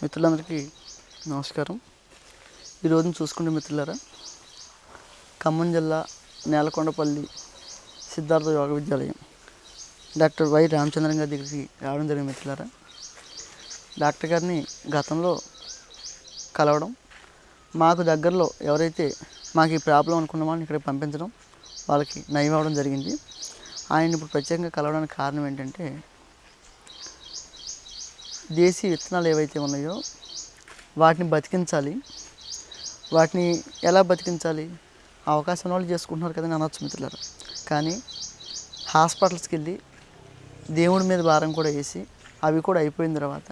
మిత్రులందరికీ నమస్కారం. ఈరోజు చూసుకుంటే మిత్రులారా ఖమ్మం జిల్లా నేలకొండపల్లి సిద్ధార్థ యోగ విద్యాలయం. డాక్టర్ వై రామచంద్రన్ గారి దగ్గరికి రావడం జరిగింది మిత్రులారా. డాక్టర్ గారిని గతంలో కలవడం మాకు దగ్గరలో ఎవరైతే మాకు ఈ ప్రాబ్లం అనుకున్న వాళ్ళని ఇక్కడ పంపించడం వాళ్ళకి నయం అవ్వడం జరిగింది. ఆయన ఇప్పుడు ప్రత్యేకంగా కలవడానికి కారణం ఏంటంటే దేశీ విత్తనాలు ఏవైతే ఉన్నాయో వాటిని బతికించాలి. వాటిని ఎలా బతికించాలి? అవకాశం వాళ్ళు చేసుకుంటున్నారు కదని అనొచ్చు మిత్రులారా. కానీ హాస్పిటల్స్కి వెళ్ళి దేవుడి మీద భారం కూడా వేసి అవి కూడా అయిపోయిన తర్వాత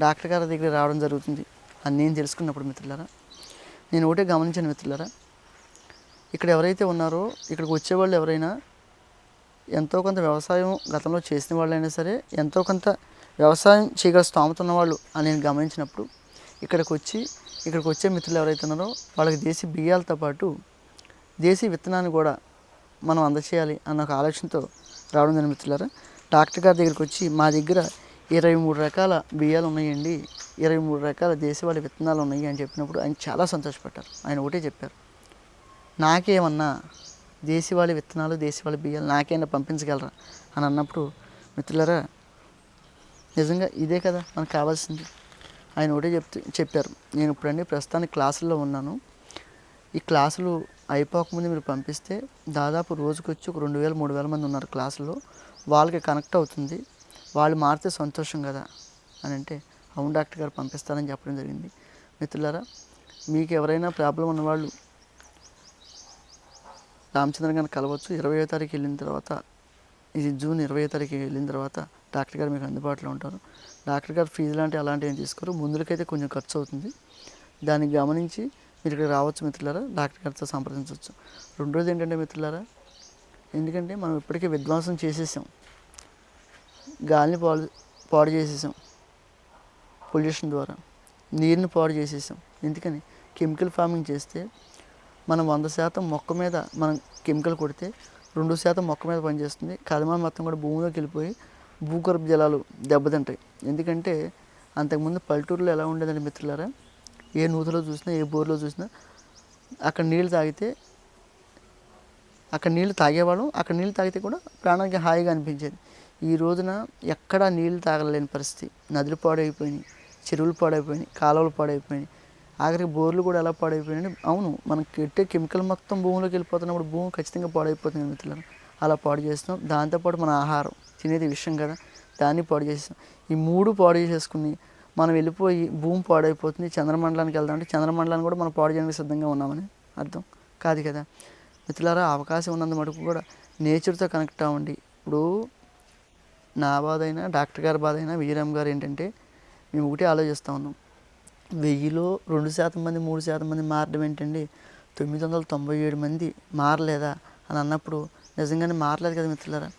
డాక్టర్ గారి దగ్గర రావడం జరుగుతుంది అని నేను తెలుసుకున్నప్పుడు మిత్రులారా. నేను ఒకటే గమనించాను మిత్రులారా. ఇక్కడ ఎవరైతే ఉన్నారో ఇక్కడికి వచ్చేవాళ్ళు ఎవరైనా ఎంతో కొంత వ్యవసాయం గతంలో చేసిన వాళ్ళైనా సరే ఎంతో కొంత వ్యవసాయం చేయగల స్తోమత ఉన్నవాళ్ళు అని నేను గమనించినప్పుడు ఇక్కడికి వచ్చి ఇక్కడికి వచ్చే మిత్రులు ఎవరైతే ఉన్నారో వాళ్ళకి దేశీ బియ్యాలతో పాటు దేశీ విత్తనాన్ని కూడా మనం అందచేయాలి అన్న ఒక ఆలోచనతో రావడం జరిగింది మిత్రులారా. డాక్టర్ గారి దగ్గరికి వచ్చి మా దగ్గర ఇరవై మూడు రకాల బియ్యాలు ఉన్నాయండి. ఇరవై మూడు రకాల దేశవాళీ విత్తనాలు ఉన్నాయి అని చెప్పినప్పుడు ఆయన చాలా సంతోషపడ్డారు. ఆయన ఒకటే చెప్పారు నాకేమన్నా దేశవాళీ విత్తనాలు దేశవాళీ బియ్యాలు నాకేమైనా పంపించగలరా? అని అన్నప్పుడు మిత్రులారా నిజంగా ఇదే కదా మనకు కావాల్సింది. ఆయన ఒకటే చెప్తే చెప్పారు. నేను ఇప్పుడండి ప్రస్తుతానికి క్లాసుల్లో ఉన్నాను. ఈ క్లాసులు అయిపోకముందు మీరు పంపిస్తే దాదాపు రోజుకి వచ్చి ఒక రెండు వేల మూడు వేల మంది ఉన్నారు క్లాసులో వాళ్ళకి కనెక్ట్ అవుతుంది. వాళ్ళు మారితే సంతోషం కదా అని అంటే అవును డాక్టర్ గారు పంపిస్తానని చెప్పడం జరిగింది. మిత్రులారా మీకు ఎవరైనా ప్రాబ్లం ఉన్నవాళ్ళు రామచంద్ర గారిని కలవచ్చు. ఇరవై తారీఖు వెళ్ళిన తర్వాత ఇది జూన్ ఇరవై తారీఖు వెళ్ళిన తర్వాత డాక్టర్ గారు మీకు అందుబాటులో ఉంటారు. డాక్టర్ గారు ఫీజు లాంటి అలాంటివి ఏం తీసుకోరు. ముందుకైతే కొంచెం ఖర్చు అవుతుంది. దాన్ని గమనించి మీరు ఇక్కడ రావచ్చు మిత్రులారా. డాక్టర్ గారితో సంప్రదించవచ్చు. రెండోది ఏంటంటే మిత్రులారా ఎందుకంటే మనం ఇప్పటికే విధ్వంసం చేసేసాం. గాలిని పాడు పాడు చేసేసాం. పొల్యూషన్ ద్వారా. నీరుని పాడు చేసేసాం. ఎందుకని? కెమికల్ ఫార్మింగ్ చేస్తే మనం వంద శాతం మొక్క మీద మనం కెమికల్ కొడితే రెండు శాతం మొక్క మీద పనిచేస్తుంది. కదమాన మొత్తం కూడా భూమిలోకి వెళ్ళిపోయి భూగర్భ జలాలు దెబ్బతింటాయి. ఎందుకంటే అంతకుముందు పల్లెటూరులో ఎలా ఉండేదండి మిత్రులారా? ఏ నూతిలో చూసినా ఏ బోర్లో చూసినా అక్కడ నీళ్ళు తాగితే అక్కడ నీళ్ళు తాగేవాళ్ళం. అక్కడ నీళ్ళు తాగితే కూడా ప్రాణానికి హాయిగా అనిపించేది. ఈ రోజున ఎక్కడా నీళ్ళు తాగలేని పరిస్థితి. నదులు పాడైపోయినాయి చెరువులు పాడైపోయినాయి కాలువలు పాడైపోయినాయి. ఆఖరికి బోర్లు కూడా ఎలా పాడైపోయినాయి అవును మనం కెట్టే కెమికల్ మొత్తం భూమిలోకి వెళ్ళిపోతున్నప్పుడు భూమి ఖచ్చితంగా పాడైపోతుంది మిత్రులారా? అలా పాడు చేస్తున్నాం. దాంతోపాటు మన ఆహారం తినేది విషయం కదా దాన్ని పాడు చేస్తాం ఈ మూడు పాడు చేసేసుకుని మనం వెళ్ళిపోయి భూమి పాడైపోతుంది. చంద్రమండలానికి వెళ్దాం అంటే చంద్రమండలాన్ని కూడా మనం పాడు చేయడానికి సిద్ధంగా ఉన్నామని అర్థం. కాదు కదా. మిత్రులారా అవకాశం ఉన్నంత మటుకు కూడా నేచర్తో కనెక్ట్ అవ్వండి. ఇప్పుడు నా బాధ అయినా డాక్టర్ గారి బాధ అయినా విజయరామ్ గారు ఏంటంటే మేము ఒకటే ఆలోచిస్తూ ఉన్నాం. వెయ్యిలో రెండు శాతం మంది మూడు శాతం మంది మారడం ఏంటండి? తొమ్మిది వందల తొంభై ఏడు మంది మారలేదా? అని అన్నప్పుడు నిజంగానే మారలేదు కదా మిత్రులారా?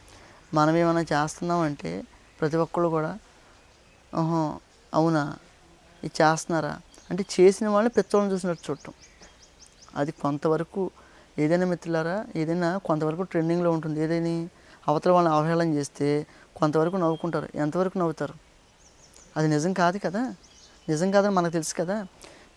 మనం ఏమైనా చేస్తున్నామంటే ప్రతి ఒక్కళ్ళు కూడా ఓహో అవునా? ఇది చేస్తున్నారా? అంటే చేసిన వాళ్ళని పెత్తోళ్ళని చూసినట్టు చూడటం. అది కొంతవరకు ఏదైనా మిత్రులారా ఏదైనా కొంతవరకు ట్రెండింగ్లో ఉంటుంది. ఏదైనా అవతల వాళ్ళని అవహేళన చేస్తే కొంతవరకు నవ్వుకుంటారు. ఎంతవరకు నవ్వుతారు? అది నిజం కాదు కదా? నిజం కాదని మనకు తెలుసు కదా?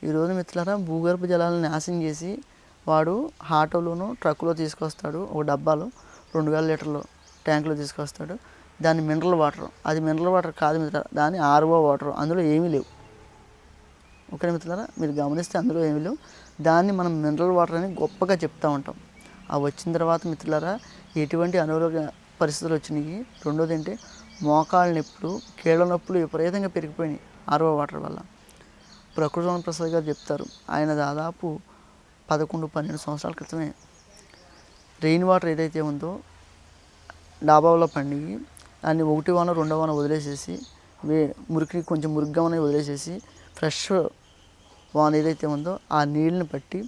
ఈరోజు మిత్రులారా భూగర్భ జలాలను నాశనం చేసి వాడు ఆటోలోను ట్రక్కులో తీసుకొస్తాడు. ఒక డబ్బాలో రెండు వేల లీటర్లు ట్యాంకులో తీసుకొస్తాడు. దాన్ని మినరల్ వాటర్. అది మినరల్ వాటర్ కాదు మిత్రులారా దాని ఆర్ఓ వాటర్. అందులో ఏమీ లేవు. ఓకే మిత్రులారా? మీరు గమనిస్తే అందులో ఏమీ లేవు. దాన్ని మనం మినరల్ వాటర్ అని గొప్పగా చెప్తూ ఉంటాం. ఆ వచ్చిన తర్వాత మిత్రులారా ఎటువంటి అనారోగ్య పరిస్థితులు వచ్చినాయి? రెండోది ఏంటి? మోకాళ్ళ నొప్పులు కీళ్ళ నొప్పులు విపరీతంగా పెరిగిపోయినాయి ఆర్ఓ వాటర్ వల్ల. ప్రకృతి ప్రసాద్ గారు చెప్తారు. ఆయన దాదాపు పదకొండు పన్నెండు సంవత్సరాల క్రితమే రెయిన్ వాటర్ ఏదైతే ఉందో డాబాలో పండిగి దాన్ని ఒకటి వాన రెండో వాన వదిలేసేసి వే మురికి కొంచెం మురిగ్గా ఉన్నది వదిలేసేసి ఫ్రెష్ వాన ఏదైతే ఉందో ఆ నీళ్ళని పట్టి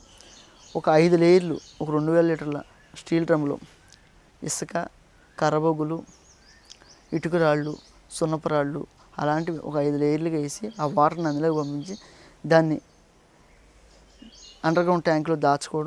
ఒక ఐదు లేయర్లు ఒక రెండు వేల లీటర్ల స్టీల్ డ్రమ్లో ఇసుక కర్రబొగ్గులు ఇటుక రాళ్ళు సున్నపు రాళ్ళు అలాంటివి ఒక ఐదు లేయర్లుగా వేసి ఆ వాటర్ని అందులోకి పంపించి దాన్ని అండర్ గ్రౌండ్ ట్యాంక్లో దాచుకోవడం